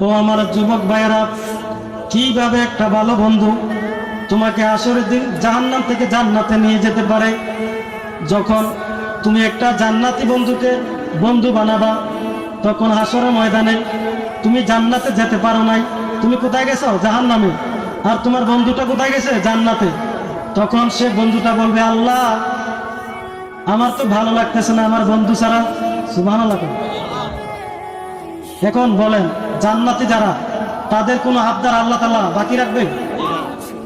ও আমার যুবক ভাইয়েরা, কীভাবে একটা ভালো বন্ধু তোমাকে আসরের দিন জাহান্নাম থেকে জান্নাতে নিয়ে যেতে পারে? যখন তুমি একটা জান্নাতি বন্ধুকে বন্ধু বানাবা, তখন হাসরের ময়দানে তুমি জান্নাতে যেতে পারো নাই। তুমি কোথায় গেছো? জাহান্নামে। আর তোমার বন্ধুটা কোথায় গেছে? জান্নাতে। তখন সে বন্ধুটা বলবে, আল্লাহ, আমার তো ভালো লাগতেছে না আমার বন্ধু ছাড়া। সুবাহ এখন বলেন জান্নাতি যারা, তাদের কোনো আবদার আল্লাহ তালা বাকি রাখবে?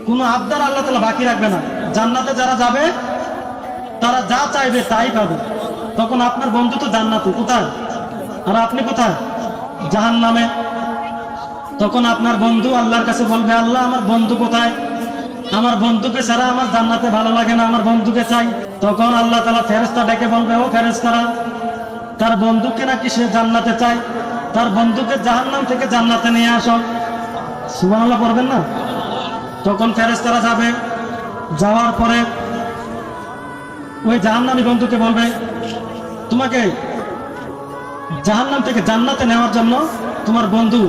কোনো আবদার আল্লাহ তালা বাকি রাখবে না। জান্নাতে যারা যাবে, তারা যা চাইবে তাই পাবে। তখন আপনার বন্ধু তো জান্নাতি, কোথায়? আর আপনি কোথায়? জাহান নামে তখন আপনার বন্ধু আল্লাহর কাছে বলবে, আল্লাহ, আমার বন্ধু কোথায়? আমার বন্ধুকে ছাড়া আমার জান্নাতে ভালো লাগে না, আমার বন্ধুকে চাই। তখন আল্লাহ তালা ফেরেস্তা ডেকে বলবে, ও ফেরেস্তারা তার বন্ধুকে নাকি সে জান্নাতে চায়? তার বন্ধুকে জাহান্নাম থেকে জান্নাতে নিয়ে আসো। সুবহানাল্লাহ পড়বেন না? তখন ফেরেস্তারা যাবে। যাওয়ার পরে ওই জাহান্নামী বন্ধুকে বলবে, তোমাকে জাহান্নাম থেকে জান্নাতে নেওয়ার জন্য তোমার বন্ধু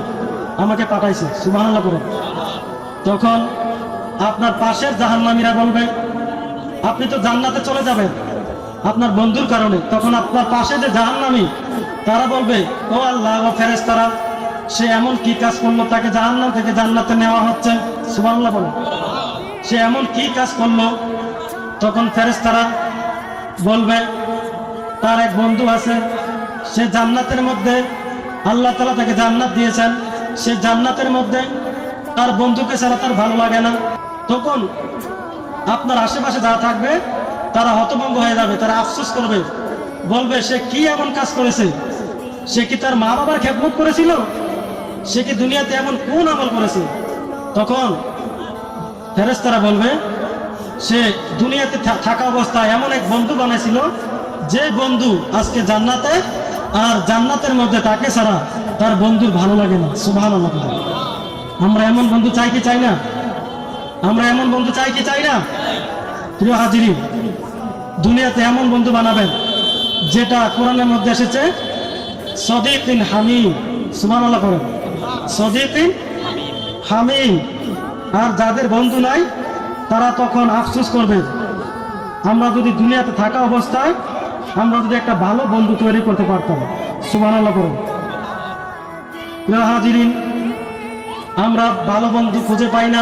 আমাকে পাঠাইছে। সুবহানাল্লাহ করে তখন আপনার পাশের জাহান্নামীরা বলবে, আপনি তো জান্নাতে চলে যাবেন। আপনার বন্ধুর কারণে, তখন আপনার পাশে যে জাহান্নামী, তারা বলবে, ও আল্লাহ, ও ফেরেস তারা সে এমন কি কাজ করল? তাকে জাহান্নাম থেকে জান্নাতে নেওয়া হচ্ছে? সুবহানাল্লাহ বলে সে এমন কি কাজ করল? তখন ফেরেস তারা বলবে, তার এক বন্ধু আছে, সে জান্নাতের মধ্যে, আল্লাহ তালা তাকে জান্নাত দিয়েছেন। সে জান্নাতের মধ্যে তার বন্ধুকে ছাড়া তার ভালো লাগে না। তখন আপনার আশেপাশে যারা থাকবে তারা হতভঙ্গ হয়ে যাবে, তারা আফসোস করবে। বলবে, সে কি এমন কাজ করেছে? সে কি তার মা বাবার খেদমত করেছিল? সে কি দুনিয়াতে এমন কোন আমল করেছে? তখন ফেরেস্তারা বলবে, সে দুনিয়াতে থাকা অবস্থায় এমন এক বন্ধু বানাইছিল, যে বন্ধু আজকে জান্নাতে আর জান্নাতের মধ্যে তাকে ছাড়া তার বন্ধুর ভালো লাগে না। সুভান আমরা এমন বন্ধু চাই কি চাই না? আমরা এমন বন্ধু চাই কি চাই না? প্রিয় হাজিরি দুনিয়াতে এমন বন্ধু বানাবেন যেটা কোরআনের মধ্যে এসেছে, সদিকিন হামিম সুমান আল্লাহ করেন সদিকিন হামিম। আর যাদের বন্ধু নাই, তারা তখন আফসোস করবে। আমরা যদি দুনিয়াতে থাকা অবস্থায়, আমরা যদি একটা ভালো বন্ধু তৈরি করতে পারতাম সুমান আল্লাহ করেন প্রিয় হাজিরিন, আমরা ভালো বন্ধু খুঁজে পাই না।